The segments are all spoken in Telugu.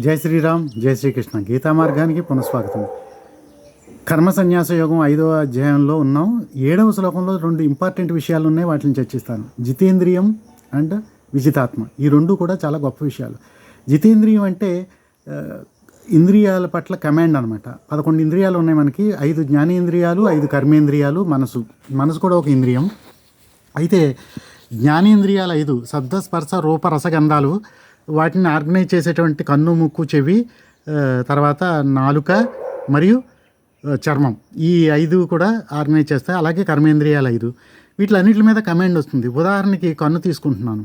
జై శ్రీరామ్ జై శ్రీకృష్ణ. గీతా మార్గానికి పునఃస్వాగతం. కర్మ సన్యాస యోగం ఐదవ అధ్యాయంలో ఉన్నాం. ఏడవ శ్లోకంలో రెండు ఇంపార్టెంట్ విషయాలు ఉన్నాయి. వాటిని చర్చిస్తాను. జితేంద్రియం అండ్ విజితాత్మ. ఈ రెండు కూడా చాలా గొప్ప విషయాలు. జితేంద్రియం అంటే ఇంద్రియాల పట్ల కమాండ్ అనమాట పదకొండు ఇంద్రియాలు ఉన్నాయి మనకి. ఐదు జ్ఞానేంద్రియాలు ఐదు కర్మేంద్రియాలు మనసు. మనసు కూడా ఒక ఇంద్రియం. అయితే జ్ఞానేంద్రియాలు ఐదు. శబ్ద స్పర్శ రూప రసగంధాలు. వాటిని ఆర్గనైజ్ చేసేటువంటి కన్ను ముక్కు చెవి తర్వాత నాలుక మరియు చర్మం. ఈ ఐదు కూడా ఆర్గనైజ్ చేస్తాయి. అలాగే కర్మేంద్రియాలు ఐదు. వీటిలన్నిటి మీద కమాండ్ వస్తుంది. ఉదాహరణకి కన్ను తీసుకుంటున్నాను.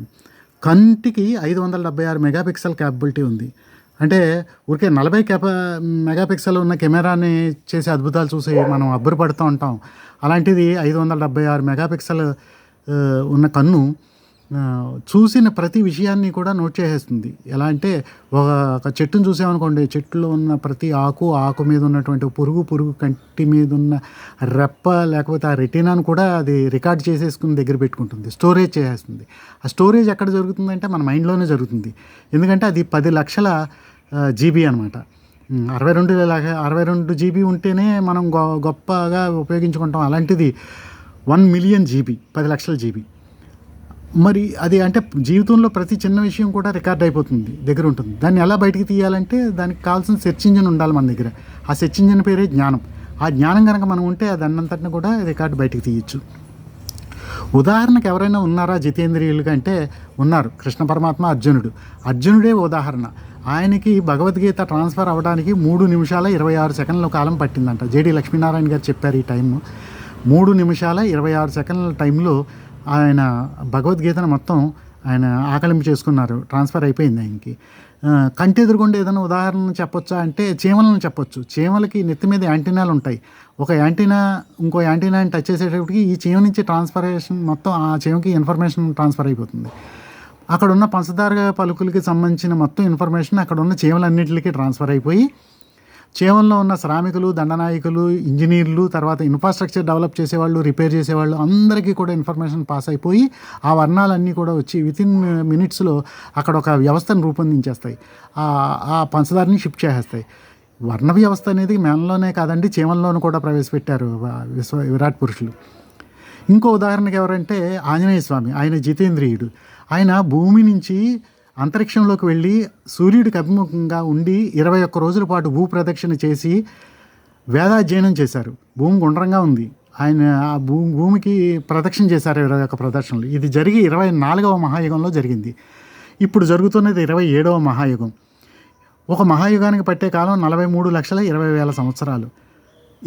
కంటికి ఐదు వందల డెబ్బై ఆరు మెగాపిక్సెల్ క్యాపబిలిటీ ఉంది. అంటే ఊరికే నలభై కెప మెగాపిక్సెల్ ఉన్న కెమెరాని చేసే అద్భుతాలు చూసి మనం అబ్బురపడుతూ ఉంటాం. అలాంటిది ఐదు వందల డెబ్బై ఆరు మెగాపిక్సెల్ ఉన్న కన్ను చూసిన ప్రతి విషయాన్ని కూడా నోట్ చేసేస్తుంది. ఎలా అంటే ఒక చెట్టును చూసామనుకోండి చెట్టులో ఉన్న ప్రతి ఆకు ఆకు మీద ఉన్నటువంటి పురుగు పురుగు కంటి మీద ఉన్న రెప్ప లేకపోతే ఆ రెటీనాను కూడా అది రికార్డ్ చేసేసుకుని దగ్గర పెట్టుకుంటుంది స్టోరేజ్ చేసేస్తుంది. ఆ స్టోరేజ్ ఎక్కడ జరుగుతుందంటే మన మైండ్లోనే జరుగుతుంది. ఎందుకంటే అది పది లక్షల జీబీ అనమాట అరవై రెండు అరవై రెండు జీబీ ఉంటేనే మనం గొ- గొప్పగా ఉపయోగించుకుంటాం. అలాంటిది వన్ మిలియన్ జీబీ పది లక్షల జీబీ. మరి అది అంటే జీవితంలో ప్రతి చిన్న విషయం కూడా రికార్డ్ అయిపోతుంది దగ్గర ఉంటుంది. దాన్ని ఎలా బయటికి తీయాలంటే దానికి కావాల్సిన సెర్చ్ ఇంజిన్ ఉండాలి మన దగ్గర. ఆ సెర్చ్ ఇంజిన్ పేరే జ్ఞానం. ఆ జ్ఞానం కనుక మనం ఉంటే అది అన్నంతటిని కూడా రికార్డు బయటికి తీయచ్చు. ఉదాహరణకు ఎవరైనా ఉన్నారా జితేంద్రియులు అంటే ఉన్నారు కృష్ణ పరమాత్మ అర్జునుడు. అర్జునుడే ఉదాహరణ. ఆయనకి భగవద్గీత ట్రాన్స్ఫర్ అవ్వడానికి మూడు నిమిషాల ఇరవై ఆరు సెకండ్ల కాలం పట్టిందంట. జేడి లక్ష్మీనారాయణ గారు చెప్పారు ఈ టైం మూడు నిమిషాల ఇరవై ఆరు సెకండ్ల టైంలో ఆయన భగవద్గీతను మొత్తం ఆయన ఆకలింపు చేసుకున్నారు. ట్రాన్స్ఫర్ అయిపోయింది ఆయనకి. కంటి ఎదురుగుండా ఏదైనా ఉదాహరణ చెప్పొచ్చా అంటే చీమలను చెప్పొచ్చు. చీమలకి నెత్తి మీద యాంటీనాలు ఉంటాయి. ఒక యాంటీనా ఇంకో యాంటీనాని టచ్ చేసేటప్పటికి ఈ చీమ నుంచి ట్రాన్స్ఫరేషన్ మొత్తం ఆ చీమకి ఇన్ఫర్మేషన్ ట్రాన్స్ఫర్ అయిపోతుంది. అక్కడ ఉన్న పంచదార పలుకులకి సంబంధించిన మొత్తం ఇన్ఫర్మేషన్ అక్కడ ఉన్న చీమలన్నింటికి ట్రాన్స్ఫర్ అయిపోయి చీమల్లో ఉన్న శ్రామికులు దండనాయకులు ఇంజనీర్లు తర్వాత ఇన్ఫ్రాస్ట్రక్చర్ డెవలప్ చేసేవాళ్ళు రిపేర్ చేసేవాళ్ళు అందరికీ కూడా ఇన్ఫర్మేషన్ పాస్ అయిపోయి ఆ వర్ణాలన్నీ కూడా వచ్చి వితిన్ మినిట్స్లో అక్కడ ఒక వ్యవస్థను రూపొందించేస్తాయి. ఆ- ఆ పంచదారని షిఫ్ట్ చేసేస్తాయి. వర్ణ వ్యవస్థ అనేది మనలోనే కాదండి చీమల్లోనూ కూడా ప్రవేశపెట్టారు విశ్వ విరాట్ పురుషులు. ఇంకో ఉదాహరణకి ఎవరంటే ఆంజనేయ స్వామి ఆయన జితేంద్రియుడు. ఆయన భూమి నుంచి అంతరిక్షంలోకి వెళ్ళి సూర్యుడికి అభిముఖంగా ఉండి ఇరవై ఒక్క రోజుల పాటు భూ ప్రదక్షిణ చేసి వేదాధ్యయనం చేశారు. భూమి గుండ్రంగా ఉంది. ఆయన ఆ భూ భూమికి ప్రదక్షిణ చేశారు ఇరవై ఒక్క ప్రదక్షిణలు. ఇది జరిగి ఇరవై నాలుగవ మహాయుగంలో జరిగింది. ఇప్పుడు జరుగుతున్నది ఇరవై ఏడవ మహాయుగం. ఒక మహాయుగానికి పట్టే కాలం నలభై మూడు లక్షల ఇరవై వేల సంవత్సరాలు.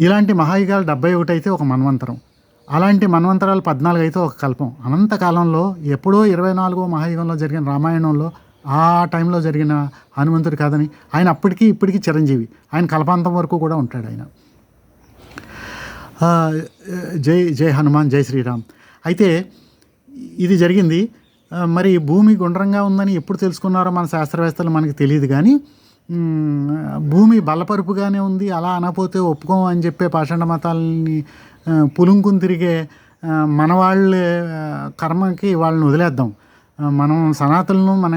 ఇలాంటి మహాయుగాలు డెబ్బై ఒకటి అయితే ఒక మన్వంతరం. అలాంటి మన్వంతరాలు పద్నాలుగు అయితే ఒక కల్పం. అనంతకాలంలో ఎప్పుడో ఇరవై నాలుగో మహాయుగంలో జరిగిన రామాయణంలో ఆ టైంలో జరిగిన హనుమంతుడు కాదని ఆయన అప్పటికీ ఇప్పటికీ చిరంజీవి. ఆయన కల్పాంతం వరకు కూడా ఉంటాడు ఆయన. జై జై హనుమాన్ జై శ్రీరామ్. అయితే ఇది జరిగింది. మరి భూమి గుండ్రంగా ఉందని ఎప్పుడు తెలుసుకున్నారో మన శాస్త్రవేత్తలు మనకి తెలియదు కానీ భూమి బలపరుపుగానే ఉంది అలా అనపోతే ఒప్పుకోం అని చెప్పే పాషండ మతాలని పులుంకుని తిరిగే మన వాళ్ళ కర్మకి వాళ్ళని వదిలేద్దాం. మనం సనాతనను మన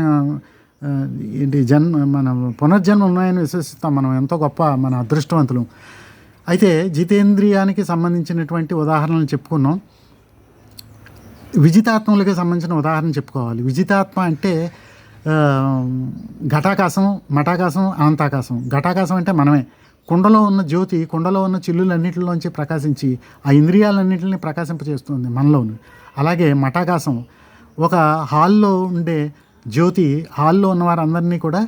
ఏంటి జన్మ మన పునర్జన్మ ఉన్నాయని విశ్వసిస్తాం మనం ఎంతో గొప్ప మన అదృష్టవంతులు. అయితే జితేంద్రియానికి సంబంధించినటువంటి ఉదాహరణలు చెప్పుకున్నాం. విజితాత్మలకి సంబంధించిన ఉదాహరణ చెప్పుకోవాలి. విజితాత్మ అంటే ఘటాకాశం మఠాకాశం అనంతాకాశం. ఘటాకాశం అంటే మనమే. కుండలో ఉన్న జ్యోతి కుండలో ఉన్న చిల్లులన్నింటిలోంచి ప్రకాశించి ఆ ఇంద్రియాలన్నింటిని ప్రకాశింపజేస్తుంది మనలోని. అలాగే మఠాకాశం ఒక హాల్లో ఉండే జ్యోతి హాల్లో ఉన్న వారందరినీ కూడా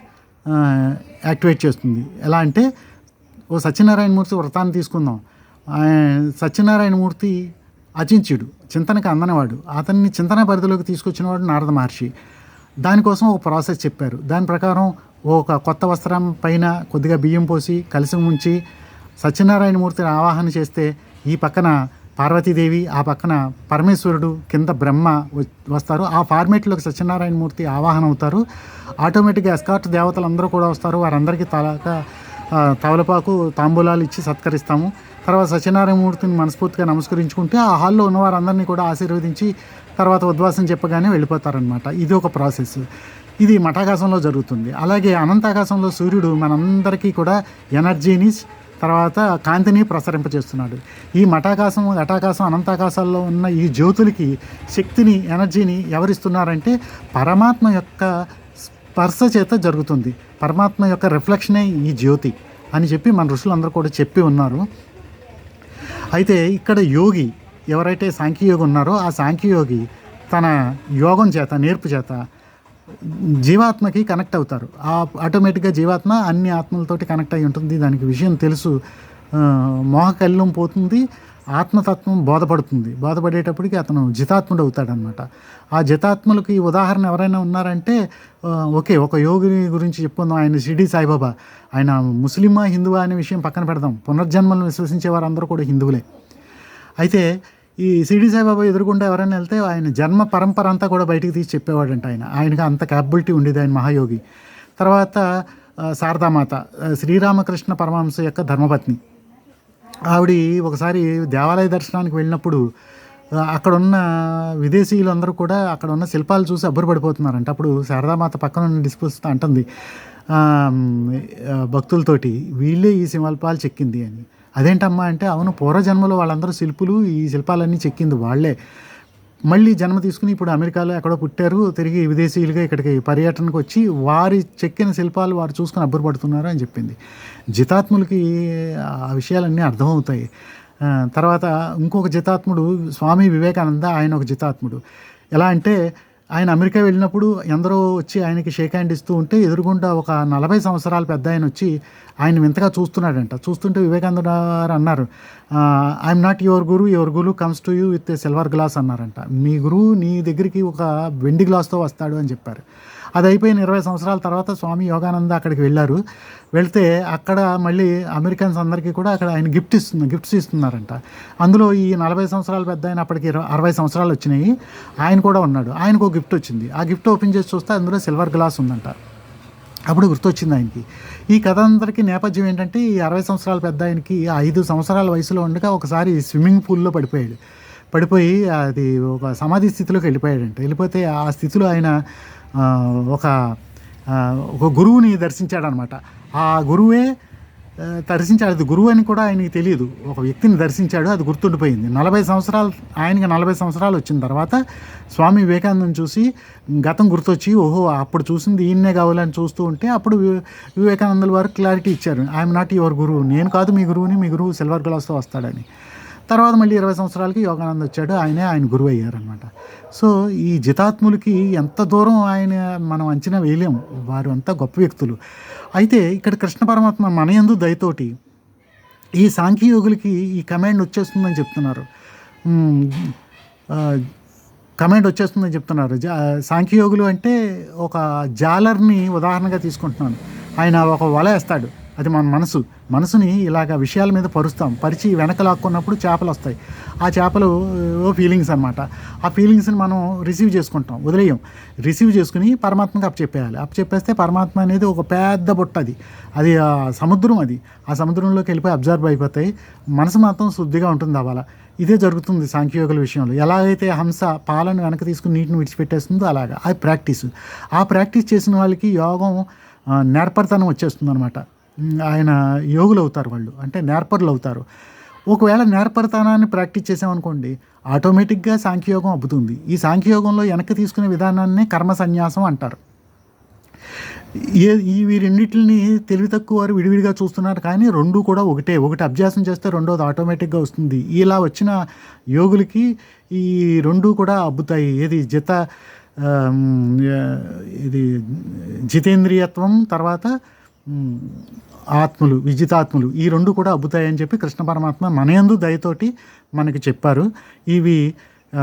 యాక్టివేట్ చేస్తుంది. ఎలా అంటే ఓ సత్యనారాయణ మూర్తి వ్రతాన్ని తీసుకుందాం. సత్యనారాయణ మూర్తి అచించుడు చింతనకి అందనవాడు. అతన్ని చింతన పరిధిలోకి తీసుకొచ్చినవాడు నారద మహర్షి. దానికోసం ఒక ప్రాసెస్ చెప్పారు. దాని ప్రకారం ఒక కొత్త వస్త్రం పైన కొద్దిగా బియ్యం పోసి కలిసి ఉంచి సత్యనారాయణమూర్తిని ఆవాహన చేస్తే ఈ పక్కన పార్వతీదేవి ఆ పక్కన పరమేశ్వరుడు కింద బ్రహ్మ వస్తారు. ఆ ఫార్మేట్లోకి సత్యనారాయణమూర్తి ఆవాహన అవుతారు. ఆటోమేటిక్గా ఎస్కార్ట్ దేవతలు అందరూ కూడా వస్తారు. వారందరికీ తలక తవలపాకు తాంబూలాలు ఇచ్చి సత్కరిస్తాము. తర్వాత సత్యనారాయణమూర్తిని మనస్ఫూర్తిగా నమస్కరించుకుంటే ఆ హాల్లో ఉన్న వారందరినీ కూడా ఆశీర్వదించి తర్వాత ఉద్వాసం చెప్పగానే వెళ్ళిపోతారనమాట ఇది ఒక ప్రాసెస్. ఇది మఠాకాశంలో జరుగుతుంది. అలాగే అనంతాకాశంలో సూర్యుడు మనందరికీ కూడా ఎనర్జీని తర్వాత కాంతిని ప్రసరింపజేస్తున్నాడు. ఈ మఠాకాశం ఘటాకాశం అనంతాకాశాల్లో ఉన్న ఈ జ్యోతులకి శక్తిని ఎనర్జీని ఎవరిస్తున్నారంటే పరమాత్మ యొక్క స్పర్శ చేత జరుగుతుంది. పరమాత్మ యొక్క రిఫ్లెక్షనే ఈ జ్యోతి అని చెప్పి మన ఋషులందరూ కూడా చెప్పి ఉన్నారు. అయితే ఇక్కడ యోగి ఎవరైతే సాంఖ్యయోగి ఉన్నారో ఆ సాంఖ్యయోగి తన యోగం చేత నేర్పు చేత జీవాత్మకి కనెక్ట్ అవుతారు. ఆ ఆటోమేటిక్గా జీవాత్మ అన్ని ఆత్మలతోటి కనెక్ట్ అయి ఉంటుంది. దానికి విషయం తెలుసు. మోహకల్లం పోతుంది ఆత్మతత్వం బోధపడుతుంది. బోధపడేటప్పటికి అతను జితాత్ముడు అవుతాడనమాట ఆ జితాత్ములకి ఉదాహరణ ఎవరైనా ఉన్నారంటే ఓకే ఒక యోగిని గురించి చెప్పుకుందాం. ఆయన షిరిడి సాయిబాబా. ఆయన ముస్లిమా హిందువా అనే విషయం పక్కన పెడదాం. పునర్జన్మలను విశ్వసించే వారందరూ కూడా హిందువులే. అయితే ఈ సిడి సాయిబాబా ఎదురుకుండా ఎవరైనా వెళ్తే ఆయన జన్మ పరంపర అంతా కూడా బయటికి తీసి చెప్పేవాడంట ఆయన. ఆయనకి అంత క్యాపబిలిటీ ఉండేది ఆయన మహాయోగి. తర్వాత శారదామాత శ్రీరామకృష్ణ పరమహంస యొక్క ధర్మపత్ని. ఆవిడ ఒకసారి దేవాలయ దర్శనానికి వెళ్ళినప్పుడు అక్కడ ఉన్న విదేశీయులు అందరూ కూడా అక్కడ ఉన్న శిల్పాలు చూసి అబ్బురపడిపోతున్నారంట. అప్పుడు శారదామాత పక్కన ఉన్న అంటుంది భక్తులతోటి వీళ్ళే ఈ శిల్పాలు చెక్కింది అని. అదేంటమ్మా అంటే అవును పూర్వజన్మలో వాళ్ళందరూ శిల్పులు ఈ శిల్పాలన్నీ చెక్కింది వాళ్ళే. మళ్ళీ జన్మ తీసుకుని ఇప్పుడు అమెరికాలో ఎక్కడో పుట్టారు తిరిగి విదేశీయులుగా ఇక్కడికి పర్యటనకు వచ్చి వారి చెక్కిన శిల్పాలు వారు చూసుకుని అబ్బురపడుతున్నారు అని చెప్పింది. జితాత్ములకి ఆ విషయాలన్నీ అర్థమవుతాయి. తర్వాత ఇంకొక జితాత్ముడు స్వామి వివేకానంద ఆయన ఒక జితాత్ముడు. ఎలా అంటే ఆయన అమెరికా వెళ్ళినప్పుడు ఎందరో వచ్చి ఆయనకి షేక్ హ్యాండ్ ఇస్తూ ఉంటే ఎదురుగుండా ఒక నలభై సంవత్సరాల పెద్ద ఆయన వచ్చి ఆయన వింతగా చూస్తున్నాడంట. చూస్తుంటే వివేకానంద గారు అన్నారు I'm not your guru your guru comes to you with silver glass అన్నారంట. మీ గురువు నీ దగ్గరికి ఒక వెండి గ్లాస్తో వస్తాడు అని చెప్పారు. అది అయిపోయిన ఇరవై సంవత్సరాల తర్వాత స్వామి యోగానంద అక్కడికి వెళ్ళారు. వెళ్తే అక్కడ మళ్ళీ అమెరికన్స్ అందరికీ కూడా అక్కడ ఆయన గిఫ్ట్ ఇస్తుంది గిఫ్ట్స్ ఇస్తున్నారంట. అందులో ఈ నలభై సంవత్సరాలు పెద్ద ఆయన అప్పటికి ఇరవై అరవై సంవత్సరాలు వచ్చినాయి. ఆయన కూడా ఉన్నాడు. ఆయనకు ఒక గిఫ్ట్ వచ్చింది. ఆ గిఫ్ట్ ఓపెన్ చేసి చూస్తే అందులో సిల్వర్ గ్లాస్ ఉందంట. అప్పుడు గుర్తొచ్చింది ఆయనకి. ఈ కథ అందరికీ నేపథ్యం ఏంటంటే ఈ అరవై సంవత్సరాల పెద్ద ఆయనకి ఐదు సంవత్సరాల వయసులో ఉండగా ఒకసారి స్విమ్మింగ్ పూల్లో పడిపోయాడు. పడిపోయి అది ఒక సమాధి స్థితిలోకి వెళ్ళిపోయాడంట. వెళ్ళిపోతే ఆ స్థితిలో ఆయన ఒక ఒక గురువుని దర్శించాడనమాట. ఆ గురువే దర్శించాడు. అది గురువు అని కూడా ఆయనకి తెలియదు. ఒక వ్యక్తిని దర్శించాడు అది గుర్తుండిపోయింది. నలభై సంవత్సరాలు ఆయనకి నలభై సంవత్సరాలు వచ్చిన తర్వాత స్వామి వివేకానందం చూసి గతం గుర్తొచ్చి ఓహో అప్పుడు చూసింది ఈయన్నే కావాలని చూస్తూ ఉంటే అప్పుడు వివేకానందుల వారు క్లారిటీ ఇచ్చారు. ఐఎమ్ నాట్ యువర్ గురువు. నేను కాదు మీ గురువుని మీ గురువు సిల్వర్ గ్లాస్తో వస్తాడని. తర్వాత మళ్ళీ ఇరవై సంవత్సరాలకి యోగానంద్ వచ్చాడు. ఆయనే ఆయన గురువు అయ్యారనమాట సో ఈ జితాత్ములకి ఎంత దూరం ఆయన మనం అంచనా వేయలేం. వారు అంతా గొప్ప వ్యక్తులు. అయితే ఇక్కడ కృష్ణ పరమాత్మ మన యందు దయతోటి ఈ సాంఖ్యయోగులకి ఈ కమాండ్ వచ్చేస్తుందని చెప్తున్నారు. కమాండ్ వచ్చేస్తుందని చెప్తున్నారు. జా సాంఖ్యయోగులు అంటే ఒక జాలర్ని ఉదాహరణగా తీసుకుంటున్నాను. ఆయన ఒక వల వేస్తాడు. అది మన మనసు. మనసుని ఇలాగ విషయాల మీద పరుస్తాం. పరిచి వెనక లాక్కున్నప్పుడు చేపలు వస్తాయి. ఆ చేపలు ఓ ఫీలింగ్స్ అనమాట ఆ ఫీలింగ్స్ని మనం రిసీవ్ చేసుకుంటాం. వదిలేయం. రిసీవ్ చేసుకుని పరమాత్మకి అప్పచెప్పేయాలి. అప్పచెప్పేస్తే పరమాత్మ అనేది ఒక పెద్ద బుట్ట అది. అది సముద్రం అది. ఆ సముద్రంలోకి వెళ్ళిపోయి అబ్జర్వ్ అయిపోతాయి. మనసు మాత్రం శుద్ధిగా ఉంటుంది అవాల ఇదే జరుగుతుంది సాంఖ్యయోగుల విషయంలో. ఎలాగైతే హంస పాలను వెనక తీసుకుని నీటిని విడిచిపెట్టేస్తుందో అలాగా. అది ప్రాక్టీస్ ఆ ప్రాక్టీస్ చేసిన వాళ్ళకి యోగం ఆ, నేర్పరితనం వచ్చేస్తుంది అనమాట ఆయన యోగులు అవుతారు వాళ్ళు. అంటే నేర్పరులు అవుతారు ఒకవేళ నేర్పరితనాన్ని ప్రాక్టీస్ చేసామనుకోండి ఆటోమేటిక్గా సాంఖ్యయోగం అబ్బుతుంది. ఈ సాంఖ్యయోగంలో వెనక్కి తీసుకునే విధానాన్ని కర్మ సన్యాసం అంటారు. ఏ ఈ రెండింటిని తెలివి తక్కువ వారు విడివిడిగా చూస్తున్నారు కానీ రెండు కూడా ఒకటే. ఒకటి అభ్యాసం చేస్తే రెండోది ఆటోమేటిక్గా వస్తుంది. ఇలా వచ్చిన యోగులకి ఈ రెండు కూడా అబ్బుతాయి. ఏది జిత ఇది జితేంద్రియత్వం తర్వాత ఆత్మలు విజితాత్మలు ఈ రెండు కూడా అబ్బుతాయని చెప్పి కృష్ణ పరమాత్మ మనయందు దయతోటి మనకి చెప్పారు. ఇవి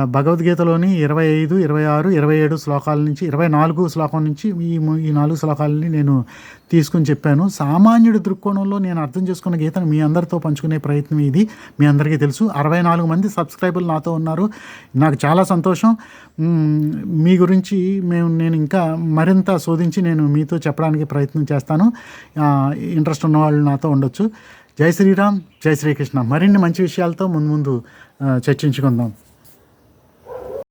భగవద్గీతలోని ఇరవై ఐదు ఇరవై ఆరు ఇరవై ఏడు శ్లోకాల నుంచి ఇరవై నాలుగు శ్లోకం నుంచి ఈ ఈ నాలుగు శ్లోకాలని నేను తీసుకుని చెప్పాను. సామాన్యుడి దృక్కోణంలో నేను అర్థం చేసుకున్న గీతను మీ అందరితో పంచుకునే ప్రయత్నం ఇది. మీ అందరికీ తెలుసు. అరవై నాలుగు మంది సబ్స్క్రైబర్లు నాతో ఉన్నారు. నాకు చాలా సంతోషం. మీ గురించి మేము నేను ఇంకా మరింత శోధించి నేను మీతో చెప్పడానికి ప్రయత్నం చేస్తాను. ఇంట్రెస్ట్ ఉన్న వాళ్ళు నాతో ఉండొచ్చు. జై శ్రీరామ్ జై శ్రీకృష్ణ. మరిన్ని మంచి విషయాలతో ముందు ముందు చర్చించుకుందాం.